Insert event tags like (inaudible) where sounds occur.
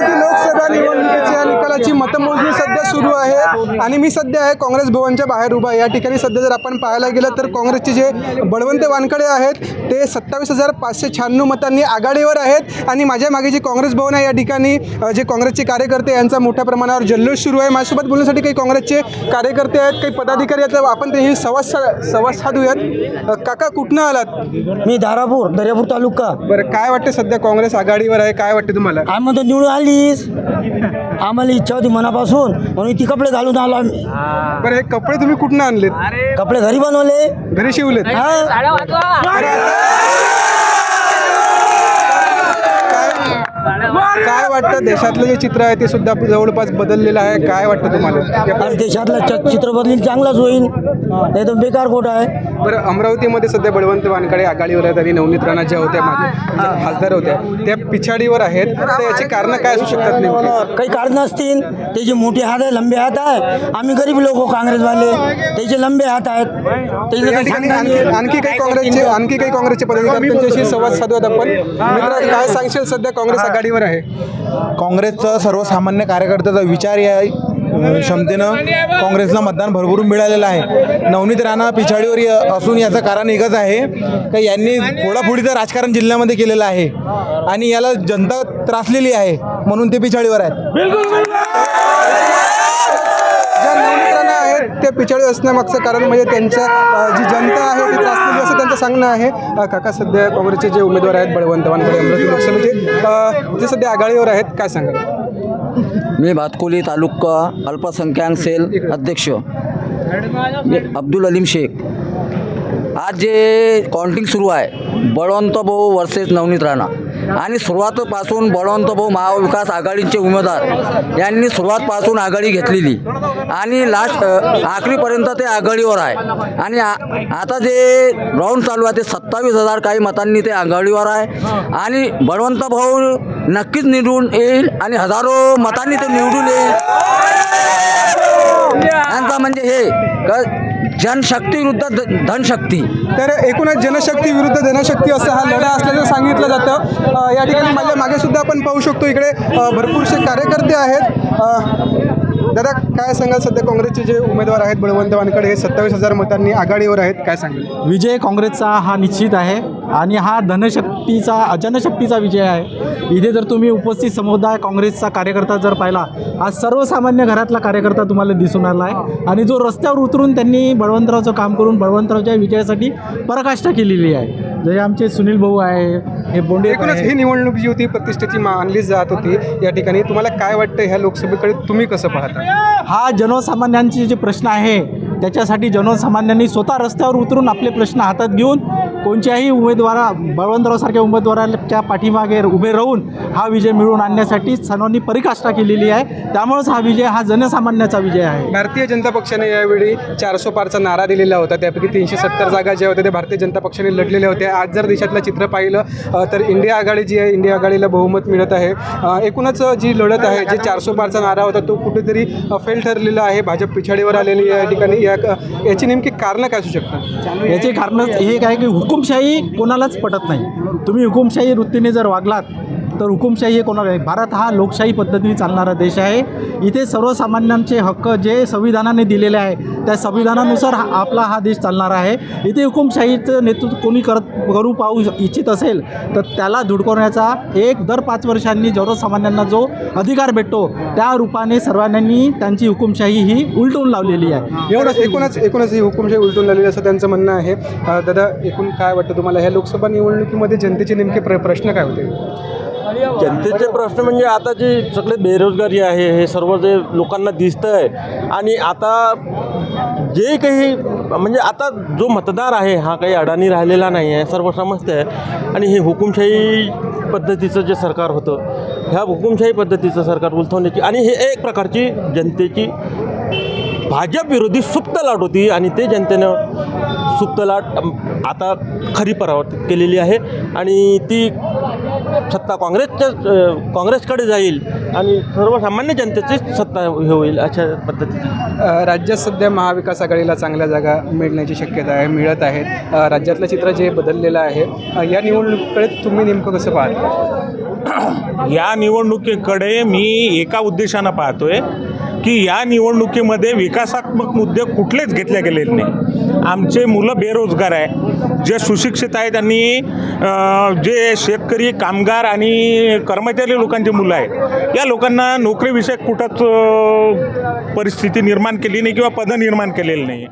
अमरावती लोकसभा निवडणुकीच्या निकालाची मतमोजणी सध्या सुरू आहे. आणि मी सध्या आहे काँग्रेस भवनच्या बाहेर उभा आहे. या ठिकाणी सध्या जर आपण पाहायला गेलं तर काँग्रेसचे जे बळवंत वानकडे आहेत ते सत्तावीस हजार पाचशे शहाण्णव मतांनी आघाडीवर आहेत. आणि माझ्या मागे जे काँग्रेस भवन आहे या ठिकाणी जे काँग्रेसचे कार्यकर्ते यांचा मोठ्या प्रमाणावर जल्लोष सुरू आहे. माझ्यासोबत बोलण्यासाठी काही काँग्रेसचे कार्यकर्ते आहेत काही पदाधिकारी आहेत. तर आपण त्यांनी संवाद सा- संवाद साधूयात काका कुठनं आलात? मी धारापूर दर्यापूर तालुका. बरं काय वाटतं सध्या काँग्रेस आघाडीवर आहे? काय वाटतं तुम्हाला? काय म्हणतो निवडून आलीस. आम्हाला इच्छा होती मनापासून म्हणून ती कपडे घालून आलो आम्ही. बरं हे कपडे तुम्ही कुठनं आणलेत? कपडे घरी बनवले. घरी शिवलेत. हा. Yeah! (laughs) वाटतं? देशातलं जे चित्र आहे ते सुद्धा जवळपास बदललेलं आहे. काय वाटतं तुम्हाला? आज देशातला चित्र बदलील चांगलाच होईल. नाही तर बेकार खोट आहे. बरं अमरावतीमध्ये सध्या बळवंत वानकडे आघाडीवर आहेत आणि नवनीत राणा ज्या होत्या खासदार होत्या. त्या पिछाडीवर आहेत. तर याची कारणं काय असू शकतात नेमकी? काही कारण नसतील त्याचे मोठे हात आहे लंबे हात आहे. आम्ही गरीब लोक काँग्रेसवाले. त्याचे लंबे हात आहेत आणखी नाही. काही काँग्रेसचे आणखी काही काँग्रेसचे पदाधिकारी त्यांच्याशी संवाद साधूयात आपण. मित्र काय सांगशील? सध्या काँग्रेस आघाडीवर आहे. काँग्रेसचं सर्वसामान्य कार्यकर्त्याचा विचार या क्षमतेनं काँग्रेसला मतदान भरभरून मिळालेलं आहे. नवनीत राणा पिछाडीवर असून याचं कारण एकच आहे का यांनी फोडाफोडीचं राजकारण जिल्ह्यामध्ये केलेलं आहे. आणि याला जनता त्रासलेली आहे म्हणून ते पिछाडीवर आहेत. ज्या पिछाडी असण्यामागचं कारण म्हणजे त्यांच्या जी जनता आहे ती त्रासलेली असं त्यांचं सांगणं आहे. काका सध्या काँग्रेसचे जे उमेदवार आहेत बळवंत वानखडे अमरावती लोकसभेचे ते सध्या आघाडीवर आहेत. काय सांगाल? मी भातकुली तालुका अल्पसंख्याक सेल अध्यक्ष. अब्दुल अलीम शेख. आज जे काउंटिंग सुरू आहे बळवंत भाऊ वर्सेस नवनीत राणा. आणि सुरुवातपासून बळवंत भाऊ महाविकास आघाडीचे उमेदवार यांनी सुरुवातपासून आघाडी घेतलेली. आणि लास्ट आखरीपर्यंत ते आघाडीवर आहे. आणि आ- आता जे राऊंड चालू आहे ते सत्तावीस हजार काही मतांनी ते आघाडीवर आहे. आणि बळवंत भाऊ नक्कीच निवडून येईल आणि हजारो मतांनी ते निवडून येईल. यांचा म्हणजे हे जनशक्ती विरुद्ध धनशक्ती. तर एकूणच जनशक्ती विरुद्ध धनशक्ती असं हा लढा असल्याचं सांगितलं जातं. या ठिकाणी माझ्या मागे सुद्धा आपण पाहू शकतो. इकडे भरपूरसे कार्यकर्ते आहेत. दादा काय सांगाल सध्या काँग्रेसचे जे उमेदवार आहेत बळवंत वानकडे हे सत्तावीस हजार मतांनी आघाडीवर आहेत काय सांगाल? विजय काँग्रेसचा हा निश्चित आहे आणि हा धनशक्तीचा जनशक्तीचा विजय आहे. इथे जर तुम्ही उपस्थित समुदाय काँग्रेसचा कार्यकर्ता जर पाहिला हा सर्वसामान्य घरातला कार्यकर्ता तुम्हाला दिसून आला आहे. आणि जो रस्त्यावर उतरून त्यांनी बळवंतरावचं काम करून बळवंतरावच्या विजयासाठी पराकाष्ठा केलेली आहे. जसे आमचे सुनील भाऊ आहे हे बोंडे एकूणच ही निवडणूक जी होती प्रतिष्ठेची मानली जात होती या ठिकाणी तुम्हाला काय वाटतं ह्या लोकसभेकडे तुम्ही कसं पाहता? हा जनसामान्यांचे जे प्रश्न आहे त्याच्यासाठी जनसामान्यांनी स्वतः रस्त्यावर उतरून आपले प्रश्न हातात घेऊन कोणत्याही उमेदवारा बळवंतरावसारख्या उमेदवाराच्या पाठीमागे उभे राहून हा विजय मिळवून आणण्यासाठी सर्वांनी परिकाष्ठा केलेली आहे. त्यामुळेच हा विजय हा जनसामान्याचा विजय आहे. भारतीय जनता पक्षाने यावेळी चारसो पारचा नारा दिलेला होता. त्यापैकी तीनशे सत्तर जागा ज्या होत्या त्या भारतीय जनता पक्षाने लढलेल्या होत्या. आज जर देशातलं चित्र पाहिलं तर इंडिया आघाडी जी आहे इंडिया आघाडीला बहुमत मिळत आहे. एकूणच जी लढत आहे जे चारसो पारचा नारा होता तो कुठेतरी फेल ठरलेला आहे. भाजप पिछाडीवर आलेली या ठिकाणी. या याची नेमकी कारणं काय असू शकतात? याची कारणं हे काय की हुकुमशाही कोणालाच पटत नाही. तुम्ही हुकुमशाही वृत्तीने जर वागलात तर हुकुमशाही हे कोणाला भारत हा लोकशाही पद्धतीने चालणारा देश आहे. इथे सर्वसामान्यांचे हक्क जे संविधानाने दिलेले आहे त्या संविधानानुसार हा आपला हा देश चालणार आहे. इथे हुकुमशाहीचं नेतृत्व कोणी करत करू पाहू इच्छित असेल तर त्याला धुडकवण्याचा एक दर पाच वर्षांनी सर्वसामान्यांना जो अधिकार भेटतो त्या रूपाने सर्वांनी त्यांची हुकुमशाही ही उलटवून लावलेली आहे. एवढंच एकूणच एकूणच ही हुकुमशाही उलटून लागलेली असं त्यांचं म्हणणं आहे. दादा एकूण काय वाटतं तुम्हाला? ह्या लोकसभा निवडणुकीमध्ये जनतेचे नेमके प्र प्रश्न काय होते? जनतेचे प्रश्न म्हणजे आता जे सगळे बेरोजगारी आहे हे सर्व जे लोकांना दिसतं आहे आणि आता जे काही म्हणजे आता जो मतदार आहे हा काही अडाणी राहिलेला नाही आहे सर्व समजतं आहे आणि हे हुकुमशाही पद्धतीचं जे सरकार होतं ह्या हुकुमशाही पद्धतीचं सरकार उलथवण्याची आणि हे एक प्रकारची जनतेची भाजप विरोधी सुप्त लाट होती आणि ते जनतेनं सुप्त लाट आता खरी परावर्तित केलेली आहे. आणि ती सत्ता काँग्रेसच्या काँग्रेसकडे जाईल आणि सर्वसामान्य जनतेची सत्ता हे होईल अशा पद्धतीची. अ, राज्यात सध्या महाविकास आघाडीला चांगल्या जागा मिळण्याची शक्यता आहे मिळत आहेत. राज्यातलं चित्र जे बदललेलं आहे या निवडणुकीकडे तुम्ही नेमकं कसं पाहता? या निवडणुकीकडे मी एका उद्देशानं पाहतोय की या निवडणुकीमध्ये विकासात्मक मुद्दे कुठलेच घेतले गेलेले नाही. आमचे मुलं बेरोजगार आहे जे सुशिक्षित आहेत आणि अं, जे शेतकरी कामगार आणि कर्मचारी लोकांचे मुलं आहेत या लोकांना नोकरीविषयक कुठंच परिस्थिती निर्माण केली नाही किंवा पदं निर्माण केलेली नाही.